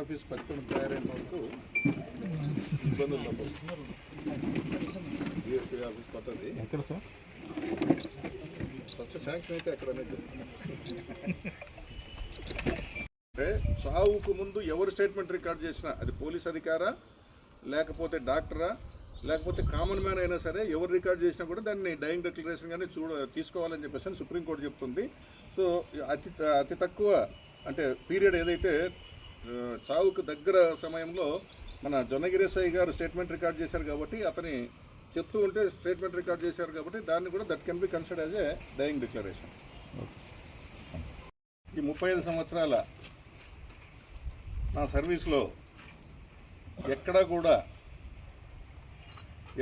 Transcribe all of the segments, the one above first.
Office పక్కన తయారైన వరకు ఇబ్బందులు తప్పదు డిఎస్పీ ఆఫీస్ కొత్తది ఎక్కడ సార్? ఫస్ట్ శాంక్షన్ అయితే ఎక్కడ అంటే చావుకు ముందు ఎవరు స్టేట్మెంట్ రికార్డ్ చేసినా అది పోలీస్ అధికారా లేకపోతే డాక్టరా లేకపోతే కామన్ మ్యాన్ అయినా సరే ఎవరు రికార్డ్ చేసినా కూడా దాన్ని డైయింగ్ డిక్లరేషన్ కానీ చూడ తీసుకోవాలని చెప్పేసి అని సుప్రీంకోర్టు చెప్తుంది. సో అతి అతి తక్కువ అంటే పీరియడ్ ఏదైతే చావుకు దగ్గర సమయంలో మన జొన్నగిరేసాయి గారు స్టేట్మెంట్ రికార్డ్ చేశారు కాబట్టి అతని చెప్తూ ఉంటే స్టేట్మెంట్ రికార్డ్ చేశారు కాబట్టి దాన్ని కూడా that can be consider as a dying declaration ఈ ముప్పై ఐదు సంవత్సరాల నా సర్వీస్లో ఎక్కడా కూడా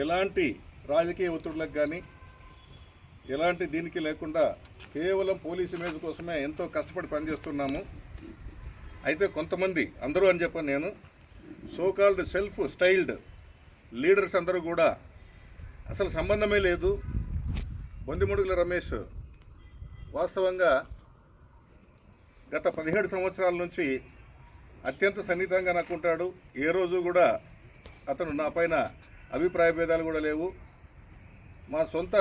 ఎలాంటి రాజకీయ ఒత్తిడులకు కానీ ఎలాంటి దీనికి లేకుండా కేవలం పోలీస్ ఇమేజ్ కోసమే ఎంతో కష్టపడి పనిచేస్తున్నాము. అయితే కొంతమంది అందరూ అని చెప్పాను నేను సోకాల్డ్ సెల్ఫ్ స్టైల్డ్ లీడర్స్ అందరూ కూడా అసలు సంబంధమే లేదు. బొందిముడుగుల రమేష్ వాస్తవంగా గత పదిహేడు సంవత్సరాల నుంచి అత్యంత సన్నిహితంగా నాకుంటాడు ఏ రోజు కూడా అతను నా పైన అభిప్రాయ భేదాలు కూడా లేవు. మా సొంత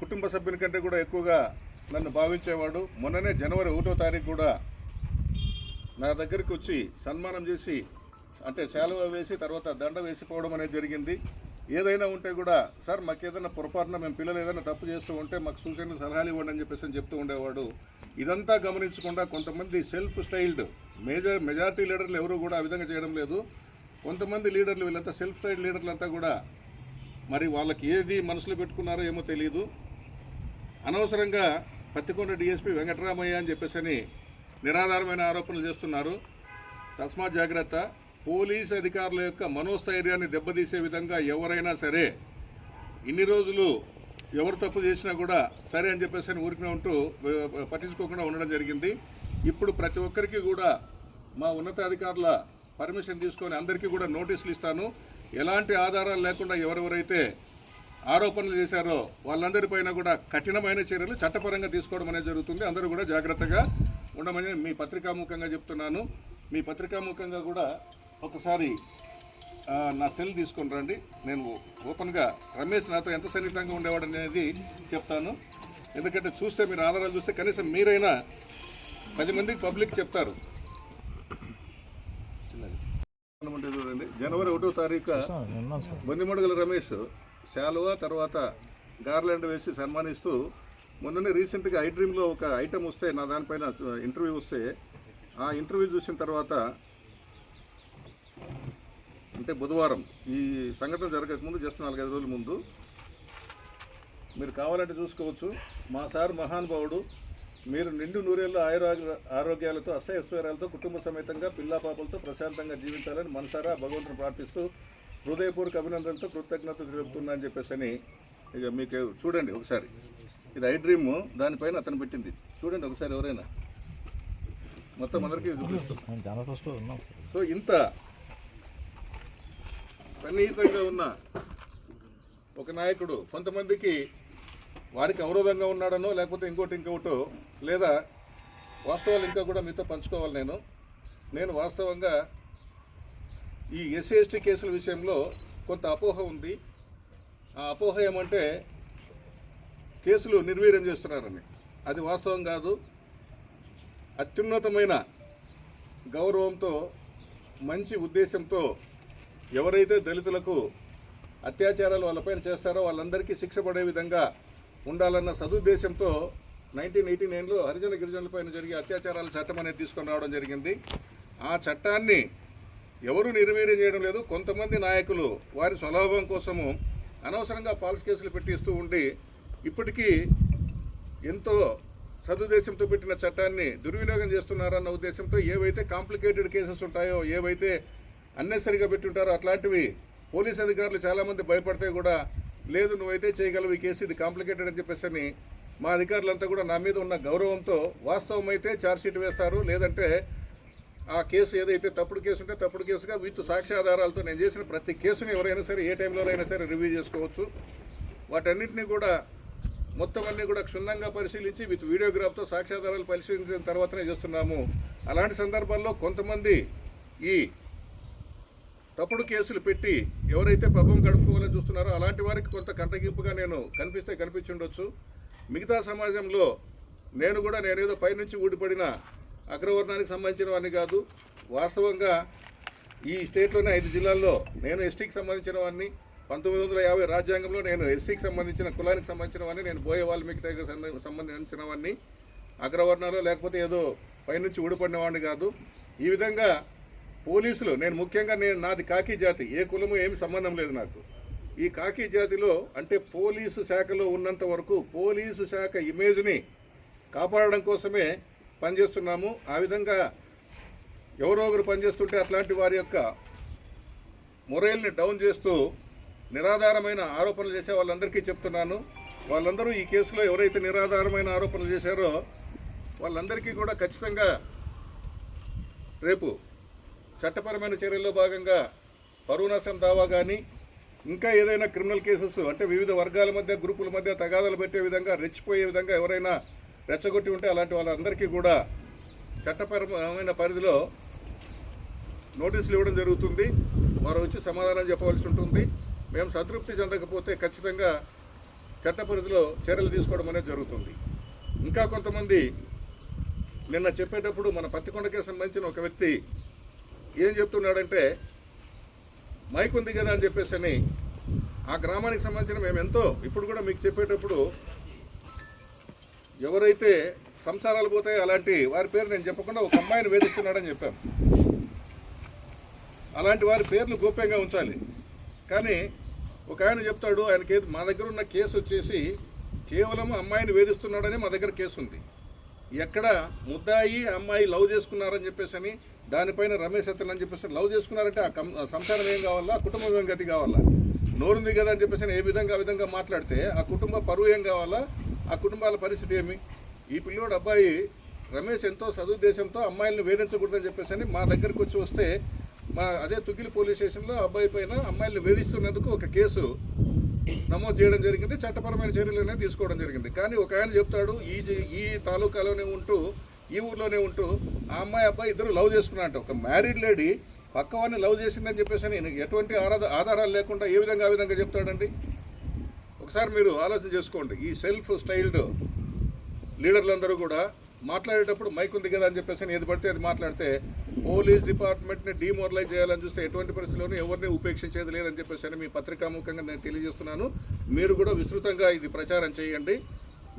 కుటుంబ సభ్యుని కంటే కూడా ఎక్కువగా నన్ను భావించేవాడు. మొన్ననే జనవరి ఒకటో తారీఖు కూడా నా దగ్గరికి వచ్చి సన్మానం చేసి అంటే శాలువ వేసి తర్వాత దండ వేసిపోవడం అనేది జరిగింది. ఏదైనా ఉంటే కూడా సార్ మాకు ఏదైనా పొరపాటున మేము పిల్లలు ఏదైనా తప్పు చేస్తూ ఉంటే మాకు సూచనలు సలహాలు ఇవ్వండి అని చెప్పేసి అని చెప్తూ ఉండేవాడు. ఇదంతా గమనించకుండా కొంతమంది సెల్ఫ్ స్టైల్డ్ మేజర్ మెజార్టీ లీడర్లు ఎవరు కూడా ఆ విధంగా చేయడం లేదు. కొంతమంది లీడర్లు వీళ్ళంతా సెల్ఫ్ స్టైల్డ్ లీడర్లు అంతా కూడా మరి వాళ్ళకి ఏది మనసులో పెట్టుకున్నారో ఏమో తెలియదు అనవసరంగా పత్తికొండ డిఎస్పీ వెంకటరామయ్య అని చెప్పేసి అని నిరాధారమైన ఆరోపణలు చేస్తున్నారు. తస్మాత్ జాగ్రత్త పోలీస్ అధికారుల యొక్క మనోస్థైర్యాన్ని దెబ్బతీసే విధంగా ఎవరైనా సరే ఇన్ని రోజులు ఎవరు తప్పు చేసినా కూడా సరే అని చెప్పేసి అని ఊరికనే ఉంటూ పట్టించుకోకుండా ఉండడం జరిగింది. ఇప్పుడు ప్రతి ఒక్కరికి కూడా మా ఉన్నతాధికారుల పర్మిషన్ తీసుకొని అందరికీ కూడా నోటీసులు ఇస్తాను. ఎలాంటి ఆధారాలు లేకుండా ఎవరెవరైతే ఆరోపణలు చేశారో వాళ్ళందరిపైన కూడా కఠినమైన చర్యలు చట్టపరంగా తీసుకోవడం అనేది జరుగుతుంది. అందరూ కూడా జాగ్రత్తగా ఉండమని మీ పత్రికాముఖంగా చెప్తున్నాను. మీ పత్రికాముఖంగా కూడా ఒకసారి నా సెల్ తీసుకొని రండి. నేను ఓపెన్గా రమేష్ నాతో ఎంత సన్నిహితంగా ఉండేవాడు అనేది చెప్తాను. ఎందుకంటే చూస్తే మీరు ఆధారాలు చూస్తే కనీసం మీరైనా పది మందికి పబ్లిక్ చెప్తారు. చూడండి జనవరి ఒకటో తారీఖు బొన్నిమడుగుల రమేష్ శాలువా తర్వాత గార్లాండ్ వేసి సన్మానిస్తూ మొన్ననే రీసెంట్గా ఐ డ్రీమ్లో ఒక ఐటమ్ వస్తే నా దానిపైన ఇంటర్వ్యూ వస్తే ఆ ఇంటర్వ్యూ చూసిన తర్వాత అంటే బుధవారం ఈ సంఘటన జరగకముందు జస్ట్ నాలుగైదు రోజుల ముందు మీరు కావాలంటే చూసుకోవచ్చు. మా సార్ మహానుభావుడు మీరు నిండు నూరేళ్ళు ఆయురాగ్య ఆరోగ్యాలతో అసహ్యశ్వర్యాలతో కుటుంబ సమేతంగా పిల్లా పాపలతో ప్రశాంతంగా జీవించాలని మనసారా భగవంతుని ప్రార్థిస్తూ హృదయపూర్వక అభినందనలతో కృతజ్ఞతలు తెలుపుతున్నా అని చెప్పేసి అని ఇక మీకు చూడండి ఒకసారి. ఇది ఐ డ్రీమ్ దానిపైన అతను పెట్టింది. చూడండి ఒకసారి ఎవరైనా. మొత్తం అందరికీ సో ఇంత సన్నిహితంగా ఉన్న ఒక నాయకుడు కొంతమందికి వారికి అవరోధంగా ఉన్నాడనో లేకపోతే ఇంకోటి ఇంకోటో లేదా వాస్తవాలు ఇంకా కూడా మీతో పంచుకోవాలి నేను. నేను వాస్తవంగా ఈ ఎస్సీ ఎస్టీ కేసుల విషయంలో కొంత అపోహ ఉంది. ఆ అపోహ ఏమంటే కేసులు నిర్వీర్యం చేస్తున్నారని. అది వాస్తవం కాదు. అత్యున్నతమైన గౌరవంతో మంచి ఉద్దేశంతో ఎవరైతే దళితులకు అత్యాచారాలు వాళ్ళపైన చేస్తారో వాళ్ళందరికీ శిక్ష పడే విధంగా ఉండాలన్న సదుద్దేశంతో నైన్టీన్ ఎయిటీ నైన్లో హరిజన గిరిజనులపైన జరిగే అత్యాచారాల చట్టం అనేది తీసుకొని రావడం జరిగింది. ఆ చట్టాన్ని ఎవరు నిర్వీర్యం చేయడం లేదు. కొంతమంది నాయకులు వారి స్వలాభం కోసము అనవసరంగా పాలసీ కేసులు పెట్టిస్తూ ఉండి ఇప్పటికీ ఎంతో సదుద్దేశంతో పెట్టిన చట్టాన్ని దుర్వినియోగం చేస్తున్నారన్న ఉద్దేశంతో ఏవైతే కాంప్లికేటెడ్ కేసెస్ ఉంటాయో ఏవైతే అన్నెసరిగా పెట్టుంటారో అట్లాంటివి పోలీస్ అధికారులు చాలామంది భయపడితే కూడా లేదు నువ్వైతే చేయగలవు ఈ కేసు ఇది కాంప్లికేటెడ్ అని చెప్పేసి అని మా అధికారులంతా కూడా నా మీద ఉన్న గౌరవంతో వాస్తవం అయితే ఛార్జ్షీట్ వేస్తారు. లేదంటే ఆ కేసు ఏదైతే తప్పుడు కేసు ఉంటే తప్పుడు కేసుగా విత్ సాక్ష్యాధారాలతో నేను చేసిన ప్రతి కేసుని ఎవరైనా సరే ఏ టైంలో అయినా సరే రివ్యూ చేసుకోవచ్చు. వాటన్నిటిని కూడా మొత్తం అన్ని కూడా క్షుణ్ణంగా పరిశీలించి విత్ వీడియోగ్రాఫ్తో సాక్ష్యాధారాలు పరిశీలించిన తర్వాతనే చేస్తున్నాము. అలాంటి సందర్భాల్లో కొంతమంది ఈ తప్పుడు కేసులు పెట్టి ఎవరైతే పబ్బం గడుపుకోవాలని చూస్తున్నారో అలాంటి వారికి కొంత కంటగింపుగా నేను కనిపిస్తే కనిపించుండొచ్చు. మిగతా సమాజంలో నేను కూడా నేనేదో పైనుంచి ఊడిపడిన అగ్రవర్ణానికి సంబంధించిన వాడిని కాదు. వాస్తవంగా ఈ స్టేట్లోనే ఐదు జిల్లాల్లో నేను ఎస్టీకి సంబంధించిన వాడిని పంతొమ్మిది వందల యాభై రాజ్యాంగంలో నేను ఎస్సీకి సంబంధించిన కులానికి సంబంధించిన వాడిని నేను బోయే వాల్మీకి టైగర్ సంబంధించిన వాడిని అగ్రవర్ణాలు లేకపోతే ఏదో పైనుంచి ఊడిపడినవాడిని కాదు. ఈ విధంగా పోలీసులు నేను ముఖ్యంగా నేను నాది కాకి జాతి ఏ కులము ఏమి సంబంధం లేదు నాకు. ఈ కాకి జాతిలో అంటే పోలీసు శాఖలో ఉన్నంత వరకు పోలీసు శాఖ ఇమేజ్ని కాపాడడం కోసమే పనిచేస్తున్నాము. ఆ విధంగా ఎవరో ఒకరు పనిచేస్తుంటే అట్లాంటి వారి యొక్క మొరైల్ని డౌన్ చేస్తూ నిరాధారమైన ఆరోపణలు చేసే వాళ్ళందరికీ చెప్తున్నాను. వాళ్ళందరూ ఈ కేసులో ఎవరైతే నిరాధారమైన ఆరోపణలు చేశారో వాళ్ళందరికీ కూడా ఖచ్చితంగా రేపు చట్టపరమైన చర్యల్లో భాగంగా పరువు నష్టం దావా కానీ ఇంకా ఏదైనా క్రిమినల్ కేసెస్ అంటే వివిధ వర్గాల మధ్య గ్రూపుల మధ్య తగాదాలు పెట్టే విధంగా రెచ్చిపోయే విధంగా ఎవరైనా రెచ్చగొట్టి ఉంటే అలాంటి వాళ్ళందరికీ కూడా చట్టపరమైన పరిధిలో నోటీసులు ఇవ్వడం జరుగుతుంది. వారు వచ్చి సమాధానం చెప్పవలసి ఉంటుంది. మేము సంతృప్తి చెందకపోతే ఖచ్చితంగా చట్ట పరిధిలో చర్యలు తీసుకోవడం అనేది జరుగుతుంది. ఇంకా కొంతమంది నిన్న చెప్పేటప్పుడు మన పత్తికొండకే సంబంధించిన ఒక వ్యక్తి ఏం చెప్తున్నాడంటే మైక్ ఉంది కదా అని చెప్పేసి అని ఆ గ్రామానికి సంబంధించిన మేము ఎంతో ఇప్పుడు కూడా మీకు చెప్పేటప్పుడు ఎవరైతే సంసారాలు పోతాయో అలాంటి వారి పేరు నేను చెప్పకుండా ఒక అమ్మాయిని వేధిస్తున్నాడని చెప్పాం. అలాంటి వారి పేర్లు గోప్యంగా ఉంచాలి. కానీ ఒక ఆయన చెప్తాడు ఆయనకి మా దగ్గర ఉన్న కేసు వచ్చేసి కేవలం అమ్మాయిని వేధిస్తున్నాడని మా దగ్గర కేసు ఉంది. ఎక్కడ ముద్దాయి అమ్మాయి లవ్ చేసుకున్నారని చెప్పేసి అని దానిపైన రమేష్ అతను అని చెప్పేసి లవ్ చేసుకున్నారంటే ఆ సంసారం ఏం కావాలా? కుటుంబం ఏం గతి కావాలా? నోరుంది కదా అని చెప్పేసి ఏ విధంగా ఆ విధంగా మాట్లాడితే ఆ కుటుంబ పరువు ఏం కావాలా? ఆ కుటుంబాల పరిస్థితి ఏమి? ఈ పిల్లోడు అబ్బాయి రమేష్ ఎంతో సదుద్దేశంతో అమ్మాయిలను వేధించకూడదని చెప్పేసి అని మా దగ్గరకు వచ్చి వస్తే మా అదే తుగిలి పోలీస్ స్టేషన్లో అబ్బాయి పైన అమ్మాయిలను వేధిస్తున్నందుకు ఒక కేసు నమోదు చేయడం జరిగింది. చట్టపరమైన చర్యలు అనేది తీసుకోవడం జరిగింది. కానీ ఒక ఆయన చెప్తాడు ఈ ఈ తాలూకాలోనే ఉంటూ ఈ ఊర్లోనే ఉంటూ ఆ అమ్మాయి అబ్బాయి ఇద్దరు లవ్ చేసుకున్నారంట. ఒక మ్యారీడ్ లేడీ పక్కవాన్ని లవ్ చేసిందని చెప్పేసి అని ఎటువంటి ఆధారాలు లేకుండా ఏ విధంగా ఆ విధంగా చెప్తాడండి? ఒకసారి మీరు ఆలోచన చేసుకోండి. ఈ సెల్ఫ్ స్టైల్డ్ లీడర్లందరూ కూడా మాట్లాడేటప్పుడు మైక్ ఉంది కదా అని చెప్పేసి అని ఏది పడితే అది మాట్లాడితే పోలీస్ డిపార్ట్మెంట్ని డిమోరలైజ్ చేయాలని చూస్తే ఎటువంటి పరిస్థితుల్లోనూ ఎవరిని ఉపేక్షించేది లేదని చెప్పేసి అని మీ పత్రికాముఖంగా నేను తెలియజేస్తున్నాను. మీరు కూడా విస్తృతంగా ఇది ప్రచారం చేయండి.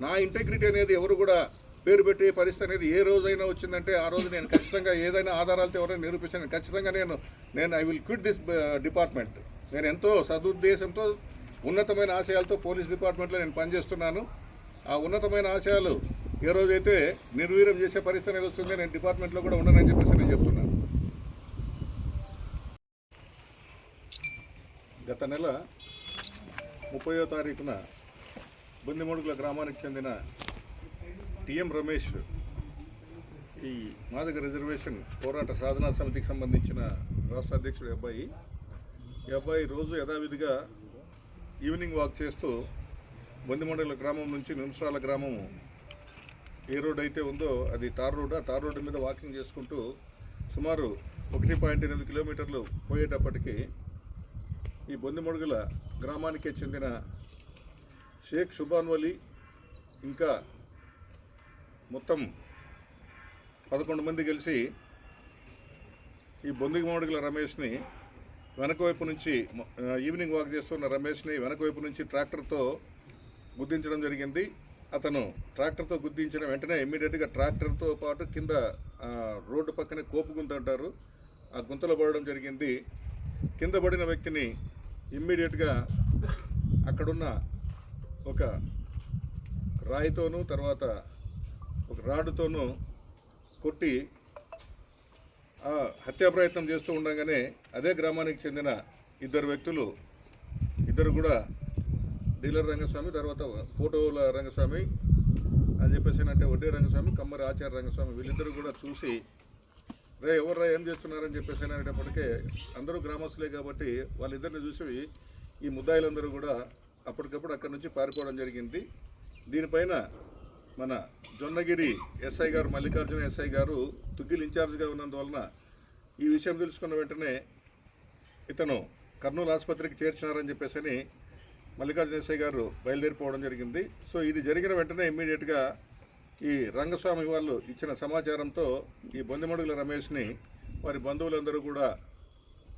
నా ఇంటెగ్రిటీ అనేది ఎవరు కూడా పేరు పెట్టే పరిస్థితి అనేది ఏ రోజైనా వచ్చిందంటే ఆ రోజు నేను ఖచ్చితంగా ఏదైనా ఆధారాలతో ఎవరైనా నిరూపించాను. ఖచ్చితంగా నేను నేను I will quit this department నేను ఎంతో సదుద్దేశంతో ఉన్నతమైన ఆశయాలతో పోలీస్ డిపార్ట్మెంట్లో నేను పనిచేస్తున్నాను. ఆ ఉన్నతమైన ఆశయాలు ఏ రోజైతే నిర్వీర్యం చేసే పరిస్థితి అనేది వస్తుంది నేను డిపార్ట్మెంట్లో కూడా ఉండనని చెప్పేసి నేను చెప్తున్నాను గత నెల ముప్పయో తారీఖున బుందిమడుగుల గ్రామానికి చెందిన టిఎం రమేష్ ఈ మాదక రిజర్వేషన్ పోరాట సాధనా సమితికి సంబంధించిన రాష్ట్ర అధ్యక్షుడు అబ్బాయి. ఈ అబ్బాయి రోజు యథావిధిగా ఈవినింగ్ వాక్ చేస్తూ బొందిమండల గ్రామం నుంచి నిమిషాల గ్రామము ఏ రోడ్ అయితే ఉందో అది తార్ రోడ్. ఆ తార్ రోడ్డు మీద వాకింగ్ చేసుకుంటూ సుమారు ఒకటి పాయింట్ ఎనిమిది కిలోమీటర్లు పోయేటప్పటికి ఈ బొందిమడుగుల గ్రామానికే చెందిన షేక్ షుబాన్ వలీ ఇంకా మొత్తం పదకొండు మంది కలిసి ఈ బొందిమడుగుల రమేష్ని వెనకవైపు నుంచి ఈవినింగ్ వాక్ చేస్తున్న రమేష్ని వెనకవైపు నుంచి ట్రాక్టర్తో గుర్తించడం జరిగింది. అతను ట్రాక్టర్తో గుద్దించిన వెంటనే ఇమ్మీడియట్గా ట్రాక్టర్తో పాటు కింద రోడ్డు పక్కనే కోపు గుంత అంటారు ఆ గుంతలో పడడం జరిగింది. కింద పడిన వ్యక్తిని ఇమ్మీడియట్గా అక్కడున్న ఒక రాయితోనూ తర్వాత ఒక రాడుతోనూ కొట్టి హత్యా ప్రయత్నం చేస్తూ ఉండగానే అదే గ్రామానికి చెందిన ఇద్దరు వ్యక్తులు ఇద్దరు కూడా డీలర్ రంగస్వామి తర్వాత ఫోటోల రంగస్వామి అని చెప్పేసి అంటే వడ్డీ రంగస్వామి కమ్మరి ఆచార్య రంగస్వామి వీళ్ళిద్దరూ కూడా చూసి రే ఎవర్రా ఏం చేస్తున్నారని చెప్పేసి అనేటప్పటికే అందరూ గ్రామస్తులే కాబట్టి వాళ్ళిద్దరిని చూసి ఈ ముద్దాయిలందరూ కూడా అప్పటికప్పుడు అక్కడి నుంచి పారిపోవడం జరిగింది. దీనిపైన మన జొన్నగిరి ఎస్ఐ గారు మల్లికార్జున ఎస్ఐ గారు తుగ్గిల్ ఇన్ఛార్జ్గా ఉన్నందువలన ఈ విషయం తెలుసుకున్న వెంటనే ఇతను కర్నూలు ఆసుపత్రికి చేర్చినారని చెప్పేసి అని మల్లికార్జున ఎస్ఐ గారు బయలుదేరిపోవడం జరిగింది. సో ఇది జరిగిన వెంటనే ఇమ్మీడియట్గా ఈ రంగస్వామి వాళ్ళు ఇచ్చిన సమాచారంతో ఈ బొందిమడుగుల రమేష్ని వారి బంధువులందరూ కూడా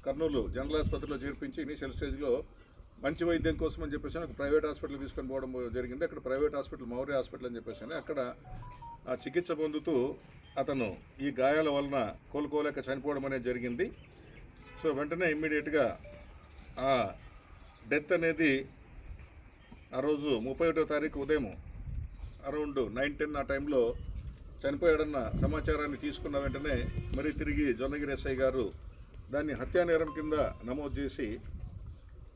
కర్నూలు జనరల్ ఆసుపత్రిలో చేర్పించి ఇనీషియల్ స్టేజ్లో మంచి వైద్యం కోసం అని చెప్పేసి ఒక ప్రైవేట్ హాస్పిటల్ తీసుకొని పోవడం జరిగింది. అక్కడ ప్రైవేట్ హాస్పిటల్ మౌర్య హాస్పిటల్ అని చెప్పేసి అక్కడ ఆ చికిత్స పొందుతూ అతను ఈ గాయాల వలన కోలుకోలేక చనిపోవడం అనేది జరిగింది. సో వెంటనే ఇమ్మీడియట్గా ఆ డెత్ అనేది ఆ రోజు ముప్పై ఒకటో తారీఖు ఉదయం అరౌండ్ నైన్ టెన్ ఆ టైంలో చనిపోయాడన్న సమాచారాన్ని తీసుకున్న వెంటనే మరి తిరిగి జొన్నగిరి ఎస్ఐ గారు దాన్ని హత్యా నేరం కింద నమోదు చేసి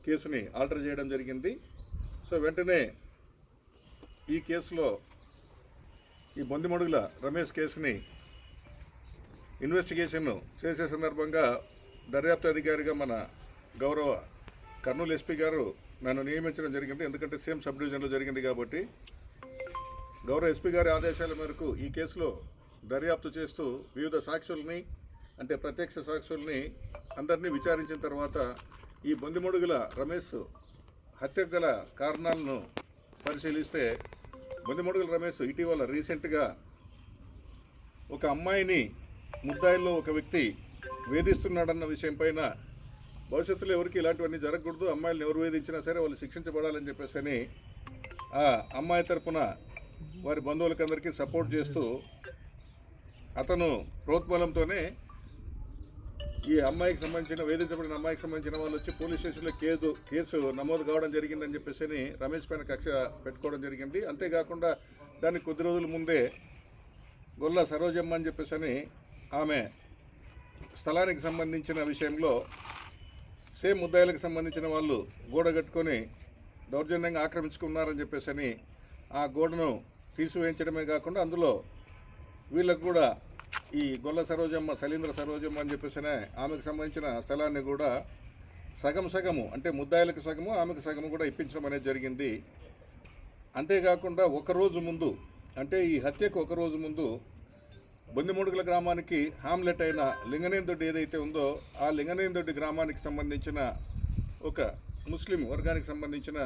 కేసుని ఆల్టర్ చేయడం జరిగింది. సో వెంటనే ఈ కేసులో ఈ బొందిమడుగుల రమేష్ కేసుని ఇన్వెస్టిగేషన్ చేసే సందర్భంగా దర్యాప్తు అధికారిగా మన గౌరవ కర్నూలు ఎస్పీ గారు నన్ను నియమించడం జరిగింది. ఎందుకంటే సేమ్ సబ్ డివిజన్లో జరిగింది కాబట్టి గౌరవ ఎస్పీ గారి ఆదేశాల మేరకు ఈ కేసులో దర్యాప్తు చేస్తూ వివిధ సాక్షుల్ని అంటే ప్రత్యక్ష సాక్షుల్ని అందరినీ విచారించిన తర్వాత ఈ బొందిమొడుగుల రమేష్ హత్యకు గల కారణాలను పరిశీలిస్తే బొందిమొడుగుల రమేష్ ఇటీవల రీసెంట్గా ఒక అమ్మాయిని ముద్దాయిల్లో ఒక వ్యక్తి వేధిస్తున్నాడన్న విషయం పైన భవిష్యత్తులో ఎవరికి ఇలాంటివన్నీ జరగకూడదు. అమ్మాయిలను ఎవరు వేధించినా సరే వాళ్ళు శిక్షించబడాలని చెప్పేసి అని ఆ అమ్మాయి తరపున వారి బంధువులకందరికీ సపోర్ట్ చేస్తూ అతను ప్రోత్బలంతోనే ఈ అమ్మాయికి సంబంధించిన వేధించబడిన అమ్మాయికి సంబంధించిన వాళ్ళు వచ్చి పోలీస్ స్టేషన్లో కేసు కేసు నమోదు కావడం జరిగిందని చెప్పేసి అని రమేష్ పైన కక్ష పెట్టుకోవడం జరిగింది. అంతేకాకుండా దానికి కొద్ది రోజుల ముందే గొల్ల సరోజమ్మ అని చెప్పేసి అని ఆమె స్థలానికి సంబంధించిన విషయంలో సేమ్ ముద్దాయిలకు సంబంధించిన వాళ్ళు గోడ కట్టుకొని దౌర్జన్యంగా ఆక్రమించుకున్నారని చెప్పేసి అని ఆ గోడను తీసివేయించడమే కాకుండా అందులో వీళ్ళకు కూడా ఈ గొల్ల సరోజమ్మ శలీంద్ర సరోజమ్మ అని చెప్పేసినే ఆమెకు సంబంధించిన స్థలాన్ని కూడా సగం సగము అంటే ముద్దాయిలకు సగము ఆమెకు సగము కూడా ఇప్పించడం అనేది జరిగింది. అంతేకాకుండా ఒక రోజు ముందు అంటే ఈ హత్యకు ఒక రోజు ముందు బొందిమూడుగుల గ్రామానికి హామ్లెట్ అయిన లింగనేందొడ్డి ఏదైతే ఉందో ఆ లింగనేందొడ్డి గ్రామానికి సంబంధించిన ఒక ముస్లిం వర్గానికి సంబంధించిన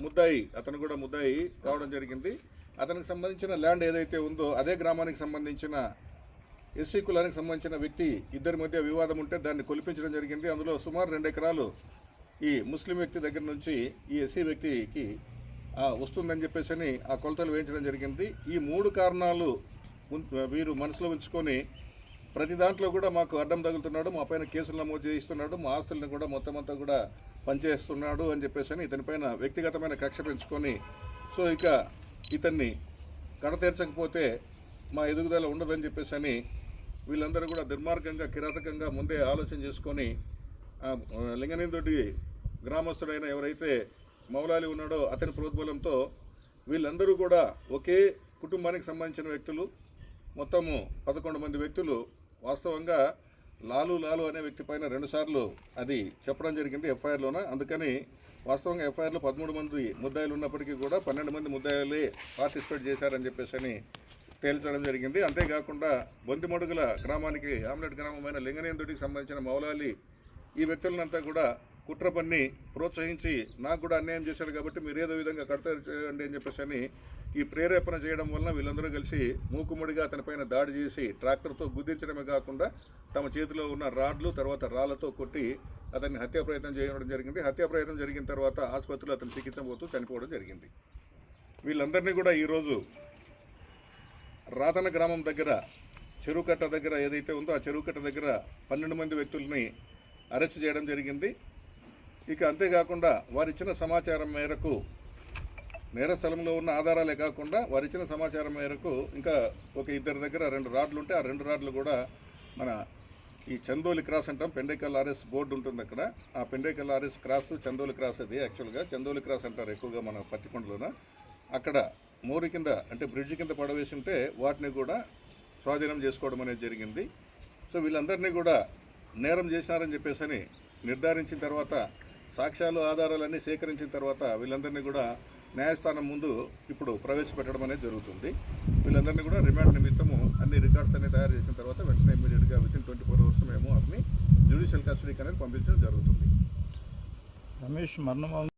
ముద్దాయి అతను కూడా ముద్దాయి కావడం జరిగింది. అతనికి సంబంధించిన ల్యాండ్ ఏదైతే ఉందో అదే గ్రామానికి సంబంధించిన ఎస్సీ కులానికి సంబంధించిన వ్యక్తి ఇద్దరి మధ్య వివాదం ఉంటే దాన్ని కొలిపించడం జరిగింది. అందులో సుమారు రెండు ఎకరాలు ఈ ముస్లిం వ్యక్తి దగ్గర నుంచి ఈ ఎస్సీ వ్యక్తికి ఆ, వస్తుందని చెప్పేసి అని ఆ కొలతలు వేయించడం జరిగింది. ఈ మూడు కారణాలు వీరు మనసులో ఉంచుకొని ప్రతి దాంట్లో కూడా మాకు అడ్డం తగులుతున్నాడు మా పైన కేసులు నమోదు చేయిస్తున్నాడు మా ఆస్తులను కూడా మొత్తం అంతా కూడా పనిచేస్తున్నాడు అని చెప్పేసి అని ఇతనిపైన వ్యక్తిగతమైన కక్ష పెంచుకొని సో ఇక ఇతన్ని కడతీర్చకపోతే మా ఎదుగుదల ఉండదని చెప్పేసి అని వీళ్ళందరూ కూడా దుర్మార్గంగా కిరాతకంగా ముందే ఆలోచన చేసుకొని ఆ, లింగనేందొడ్డి గ్రామస్తుడైన ఎవరైతే మౌలాలి ఉన్నాడో అతని ప్రోద్బలంతో వీళ్ళందరూ కూడా ఒకే కుటుంబానికి సంబంధించిన వ్యక్తులు మొత్తము పదకొండు మంది వ్యక్తులు వాస్తవంగా లాలు లాలు అనే వ్యక్తి పైన రెండుసార్లు అది చెప్పడం జరిగింది ఎఫ్ఐఆర్లోన అందుకని వాస్తవంగా ఎఫ్ఐఆర్లో పదమూడు మంది ముద్దాయిలు ఉన్నప్పటికీ కూడా పన్నెండు మంది ముద్దాయిలే పార్టిసిపేట్ చేశారని చెప్పేసి అని తేల్చడం జరిగింది. అంతేకాకుండా బొంతిమడుగుల గ్రామానికి ఆమ్లెట్ గ్రామమైన లింగనేందుడికి సంబంధించిన మౌలాలి ఈ వ్యక్తులనంతా కూడా కుట్ర పన్ని ప్రోత్సహించి నాకు కూడా అన్యాయం చేశాడు కాబట్టి మీరు ఏదో విధంగా కడతారు చేయండి అని చెప్పేసి అని ఈ ప్రేరేపణ చేయడం వలన వీళ్ళందరూ కలిసి మూకుముడిగా అతనిపైన దాడి చేసి ట్రాక్టర్తో గుద్దించడమే కాకుండా తమ చేతిలో ఉన్న రాడ్లు తర్వాత రాళ్ళతో కొట్టి అతన్ని హత్యా ప్రయత్నం చేయడం జరిగింది. హత్యా ప్రయత్నం జరిగిన తర్వాత ఆసుపత్రిలో అతను చికిత్స పోతూ చనిపోవడం జరిగింది. వీళ్ళందరినీ కూడా ఈరోజు రాతన గ్రామం దగ్గర చెరువుకట్ట దగ్గర ఏదైతే ఉందో ఆ చెరువుకట్ట దగ్గర పన్నెండు మంది వ్యక్తుల్ని అరెస్ట్ చేయడం జరిగింది. ఇక అంతేకాకుండా వారిచ్చిన సమాచారం మేరకు నేర స్థలంలో ఉన్న ఆధారాలే కాకుండా వారిచ్చిన సమాచారం మేరకు ఇంకా ఒక ఇద్దరి దగ్గర రెండు రాడ్లు ఉంటే ఆ రెండు రాడ్లు కూడా మన ఈ చందోలి క్రాస్ అంటాం పెండేకల్ ఆర్ఎస్ బోర్డు ఉంటుంది అక్కడ. ఆ Pendekal RS cross Chandoli cross అది యాక్చువల్గా. చందోలి క్రాస్ అంటారు ఎక్కువగా మన పత్తికొండలోన. అక్కడ మోరి కింద అంటే బ్రిడ్జ్ కింద పడవేసి ఉంటే వాటిని కూడా స్వాధీనం చేసుకోవడం అనేది జరిగింది. సో వీళ్ళందరినీ కూడా నేరం చేసినారని చెప్పేసి అని నిర్ధారించిన తర్వాత సాక్ష్యాలు ఆధారాలన్నీ సేకరించిన తర్వాత వీళ్ళందరినీ కూడా న్యాయస్థానం ముందు ఇప్పుడు ప్రవేశపెట్టడం అనేది జరుగుతుంది. వీళ్ళందరినీ కూడా రిమాండ్ నిమిత్తము అన్ని రికార్డ్స్ అన్ని తయారు చేసిన తర్వాత వెంటనే ఇమీడియట్గా within twenty four hours మేము జ్యుడిషియల్ కస్టడీకి అనేది పంపించడం జరుగుతుంది. రమేష్ మరణం